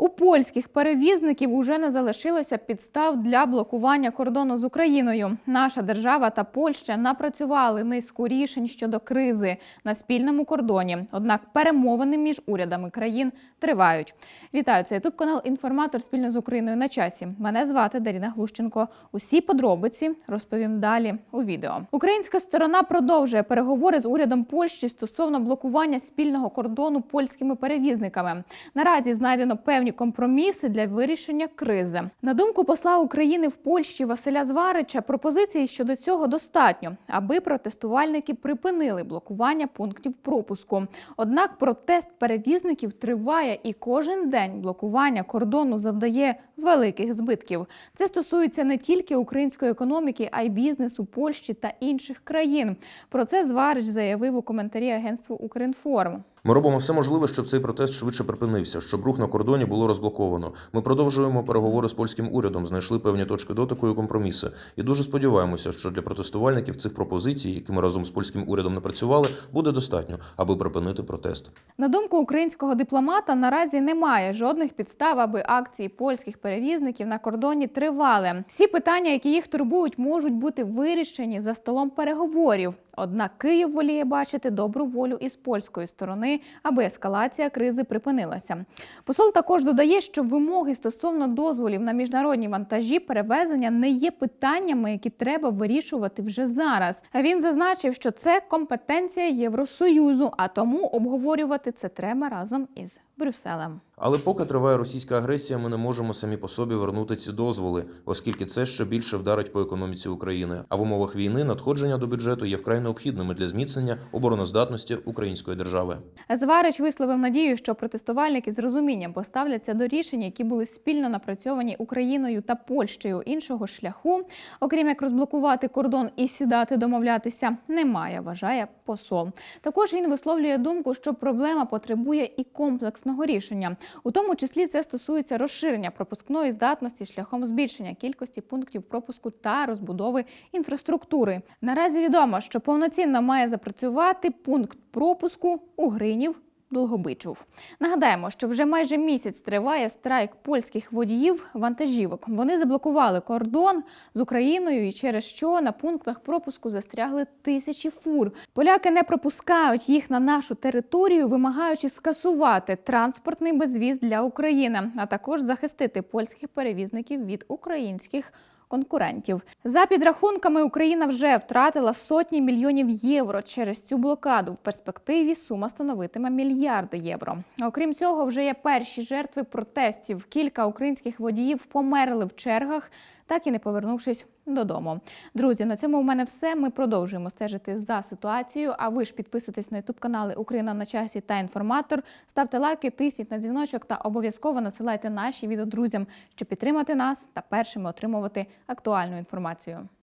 У польських перевізників уже не залишилося підстав для блокування кордону з Україною. Наша держава та Польща напрацювали низку рішень щодо кризи на спільному кордоні. Однак перемовини між урядами країн тривають. Вітаю це ютуб канал Інформатор спільно з Україною на часі. Мене звати Даріна Глущенко. Усі подробиці розповім далі у відео. Українська сторона продовжує переговори з урядом Польщі стосовно блокування спільного кордону польськими перевізниками. Наразі знайдено певні компроміси для вирішення кризи. На думку посла України в Польщі Василя Зварича, пропозиції щодо цього достатньо, аби протестувальники припинили блокування пунктів пропуску. Однак протест перевізників триває, і кожен день блокування кордону завдає великих збитків. Це стосується не тільки української економіки, а й бізнесу Польщі та інших країн. Про це Зварич заявив у коментарі агентству Укрінформ. Ми робимо все можливе, щоб цей протест швидше припинився, щоб рух на кордоні було розблоковано. Ми продовжуємо переговори з польським урядом, знайшли певні точки дотику і компроміси. І дуже сподіваємося, що для протестувальників цих пропозицій, які ми разом з польським урядом напрацювали, буде достатньо, аби припинити протест. На думку українського дипломата, наразі немає жодних підстав, аби акції польських перевізників на кордоні тривали. Всі питання, які їх турбують, можуть бути вирішені за столом переговорів. Однак Київ воліє бачити добру волю із польської сторони, аби ескалація кризи припинилася. Посол також додає, що вимоги стосовно дозволів на міжнародні вантажі перевезення не є питаннями, які треба вирішувати вже зараз. Він зазначив, що це компетенція Євросоюзу, а тому обговорювати це треба разом із Брюсселем. Але поки триває російська агресія, ми не можемо самі по собі вернути ці дозволи, оскільки це ще більше вдарить по економіці України. А в умовах війни надходження до бюджету є вкрай необхідними для зміцнення обороноздатності української держави. Зварич висловив надію, що протестувальники з розумінням поставляться до рішень, які були спільно напрацьовані Україною та Польщею. Іншого шляху, окрім як розблокувати кордон і сідати домовлятися, немає. Вважає посол. Також він висловлює думку, що проблема потребує і комплексного рішення. У тому числі це стосується розширення пропускної здатності шляхом збільшення кількості пунктів пропуску та розбудови інфраструктури. Наразі відомо, що повноцінно має запрацювати пункт пропуску у Гринів. Долгобичув. Нагадаємо, що вже майже місяць триває страйк польських водіїв вантажівок. Вони заблокували кордон з Україною, і через що на пунктах пропуску застрягли тисячі фур. Поляки не пропускають їх на нашу територію, вимагаючи скасувати транспортний безвіз для України, а також захистити польських перевізників від українських конкурентів. За підрахунками, Україна вже втратила сотні мільйонів євро через цю блокаду. В перспективі сума становитиме мільярди євро. Окрім цього, вже є перші жертви протестів. Кілька українських водіїв померли в чергах, так і не повернувшись додому. Друзі, на цьому у мене все. Ми продовжуємо стежити за ситуацією. А ви ж підписуйтесь на ютуб канали Україна на часі та інформатор. Ставте лайки, тисніть на дзвіночок та обов'язково насилайте наші відео друзям, щоб підтримати нас та першими отримувати актуальну інформацію.